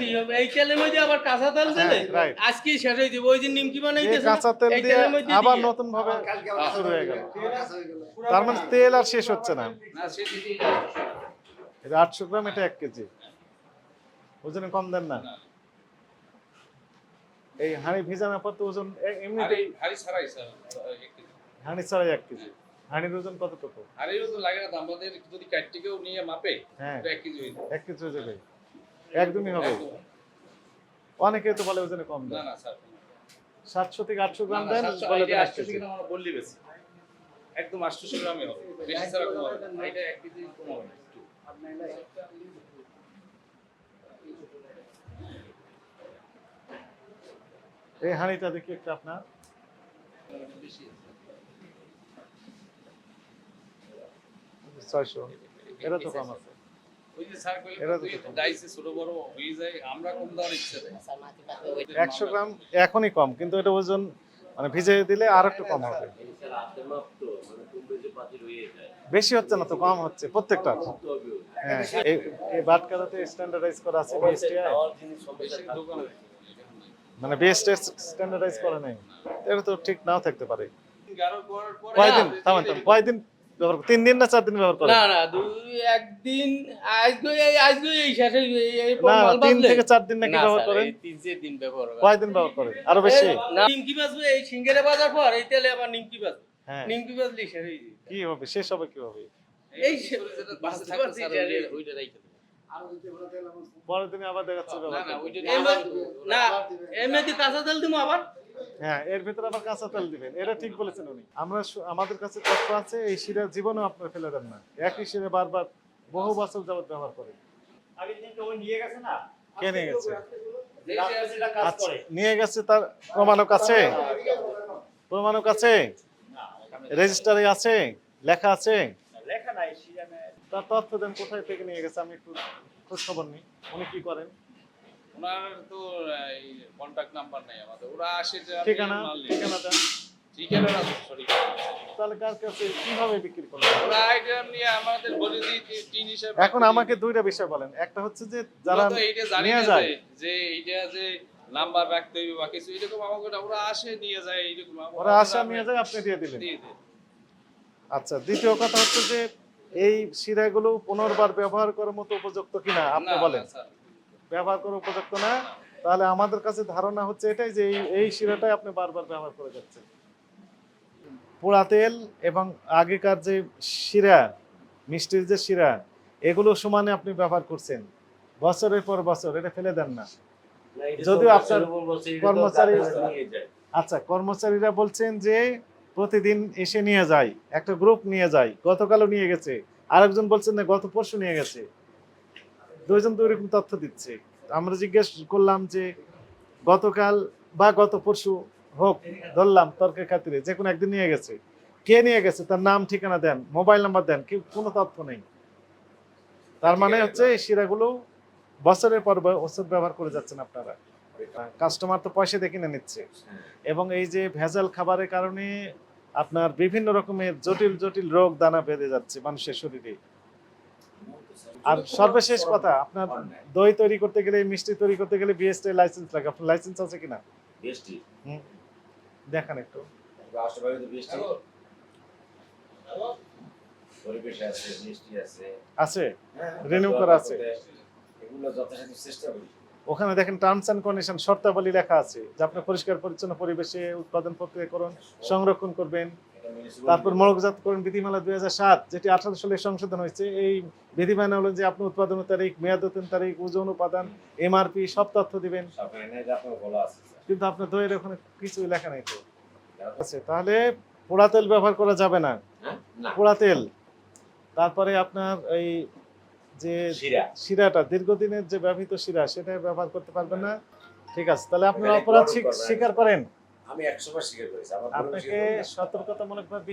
আজকে হবে? এই তেলের মধ্যে আবার কাঁচা তেল দিলে? হ্যাঁ, শেষ হয়ে যাবে। ওই যে নিমকি বানাইতেছে কাঁচা তেল দিয়ে আবার নতুন ভাবে শুরু হয়ে গেল। তার মানে তেল আর শেষ হচ্ছে না। এটা আটশো গ্রাম এটা এক কেজি। ওজনে কম দেন না। এই হাঁড়ি ভিজানোর পর তো ওজন এমনিতেই হাড়ি ছাড়াই স্যার হাঁড়ি ছাড়াই এক কেজি। হাঁড়ির ওজন কতটুকু? হাড়িও তো লাগে না আমাদের যদি কাটটিকেও নিয়ে মাপে হ্যাঁ। এক কেজি এক কেজি হয়ে যাবে। একদমই হবে। অনেকে তো বলে ওজনে কম না দেয় সাতশো থেকে আটশো গ্রাম দেন বলে বললি বেশি। একদম আটশোশো গ্রামে হবে। বেশি ছাড়া কম হবে না। এটা এক কেজি কম হবে না, এই হাঁড়িটা দেখি একটু আপনার। ছয়শো। এটা তো কম আছে। ওই যে স্যার কইলে এটা তো তুই কম। ডাইসে ছোট বড় হয়ে যায় আমরা কম দেওয়ার ইচ্ছা একশো গ্রাম এখনই কম কিন্তু এটা ওজন মানে ভিজে দিলে আর একটু কম হবে। বেশি হচ্ছে না তো কম হচ্ছে প্রত্যেকটা। হ্যাঁ এই বাটকারাতে স্ট্যান্ডার্ডাইজ করা আছে বিএসটিআই মানে বিএসটি স্ট্যান্ডার্ডাইজ করা নেই। এটা তো ঠিক নাও থাকতে পরে। কয়দিন? থামান থামান কয়দিন? ব্যবহার করে- তিন দিন না চার দিন ব্যবহার করে না না দুই একদিন আজকে আজকে এই শেষ এই না মাল তিন থেকে চার দিন নাকি ব্যবহার করেন? তিন চার দিন ব্যবহার হবে। কয়দিন ব্যবহার করেন? আরও বেশি। নিমকি বাজবে এই সিঙ্গারে বাজার পর এই তেলে আবার নিমকি বাজবে। হ্যাঁ। নিমকি বাজলে শেষ হয়ে যাবে। কি হবে? শেষ হবে কি হবে এই সে- যেটা বাস বাসে থাকে বাসে স্যার যাবে। ওইটা- রাইখে পরের দিনে আবার দেখাচ্ছে না ব্যবহার না করবেন। ওইটা এই মা- কাঁচা তেল দিব আবার। হ্যাঁ এর ভিতরে আবার কাঁচা তেল দিবেন। এটা ঠিক বলেছেন উনি। আমরা আমাদের কাছে তথ্য আছে এই শিরা জীবনেও আপনারা ফেলে দেন না। একই শিরে বারবার বহু বছর যাবত ব্যবহার করেন। কে নিয়ে গেছে? আচ্ছা, নিয়ে গেছে তার প্রমাণক আছে? প্রমাণক আছে? রেজিস্টারে আছে? লেখা আছে? লেখা নাই। তার তথ্য দেন কোথায় থেকে নিয়ে গেছে? আমি একটু খোঁজ খবর নিই। উনি কি করেন? ওনার তো এই কন্টাক্ট নাম্বার নাই আমাদের। ওরা আসে যে ঠিকানা? মাল নিয়ে- ঠিকানা দেন ঠিকানা না সরি। তাহলে কার কাছে কীভাবে বিক্রি করবেন ওরা আইটেম নিয়ে আমাদের বলে দিই টিন হিসাবে এখন আমাকে দুইটা বিষয় বলেন। একটা হচ্ছে যে যারা তো এইটা জানি যায়। যে- যে এইটা যে নাম্বার রাখতে হবে বা কিছু এরকম আমাকে ওরা আসে নিয়ে যায় ওরা আসা নিয়ে যায় আপনি দিয়ে দিলেন। দিয়ে আচ্ছা দ্বিতীয় কথা হচ্ছে যে এই শিরাগুলো পুনর্বার ব্যবহার করার মতো উপযুক্ত কিনা আপনি বলেন। ব্যবহার করার উপযুক্ত না। তাহলে আমাদের কাছে ধারণা হচ্ছে এটাই যে এই শিরাটাই আপনি বারবার ব্যবহার করে যাচ্ছেন। পোড়া তেল এবং আগেকার যে শিরা মিষ্টির যে শিরা এগুলো সমানে আপনি ব্যবহার করছেন। বছরের পর বছর এটা ফেলে দেন না। যদিও আপনার কর্মচারী আচ্ছা কর্মচারীরা বলছেন যে প্রতিদিন এসে নিয়ে যায় একটা গ্রুপ নিয়ে যায় গতকালও নিয়ে গেছে। আরেকজন বলছেন না গত পরশু নিয়ে গেছে। দুইজন তো এরকম তথ্য দিচ্ছে। আমরা জিজ্ঞেস করলাম যে, গতকাল বা গত পরশু হোক, ধরলাম তর্কের খাতিরে, যে কোনো একদিন নিয়ে গেছে। কে নিয়ে গেছে? তার নাম, ঠিকানা দেন, মোবাইল নাম্বার দেন কি কোনো তথ্য নেই। তার মানে হচ্ছে, এই শিরাগুলো বছরের পর বছর ব্যবহার করে যাচ্ছেন আপনারা। কাস্টমার তো পয়সা দিয়ে কিনে নিচ্ছে। এবং এই যে ভেজাল খাবারের কারণে আপনার বিভিন্ন রকমের জটিল জটিল রোগ, দানা বেঁধে যাচ্ছে মানুষের শরীরে। আর সর্বশেষ কথা আপনার দই তৈরি করতে গেলে মিষ্টি তৈরি করতে গেলে বিএসটি লাইসেন্স লাগে। আপনার লাইসেন্স আছে কিনা? বৃষ্টি হুম। দেখান একটু। আছে আছে। Renew করা আছে। ওখানে দেখেন টার্মস অ্যান্ড কন্ডিশন শর্তাবলী লেখা আছে যে আপনি পরিষ্কার পরিচ্ছন্ন পরিবেশে উৎপাদন প্রক্রিয়াকরণ সংরক্ষণ করবেন। তারপর মনোজাতকরণ বিধিমালা দুই হাজার সাত যেটি আঠারো সালে সংশোধন হয়েছে। এই বিধিমালা হলো যে আপনি উৎপাদনের তারিখ মেয়াদোত্তীর্ণ তারিখ ওজন উপাদান এমআরপি সব তথ্য দিবেন। কিন্তু আপনার দইয়ের ওখানে কিছুই লেখা নেই তো। আছে তাহলে পোড়া তেল ব্যবহার করা যাবে না। হ্যাঁ? পোড়া তেল। তারপরে আপনার এই যে শিরাটা দীর্ঘদিনের যে ব্যবহৃত শিরা সেটা ব্যবহার করতে পারবেন না। ঠিক আছে তাহলে আপনার অপরাধ। স্বীকার করেন। আমি একশো বার স্বীকার করেছি। আপনাকে সতর্কতামূলক ভাবে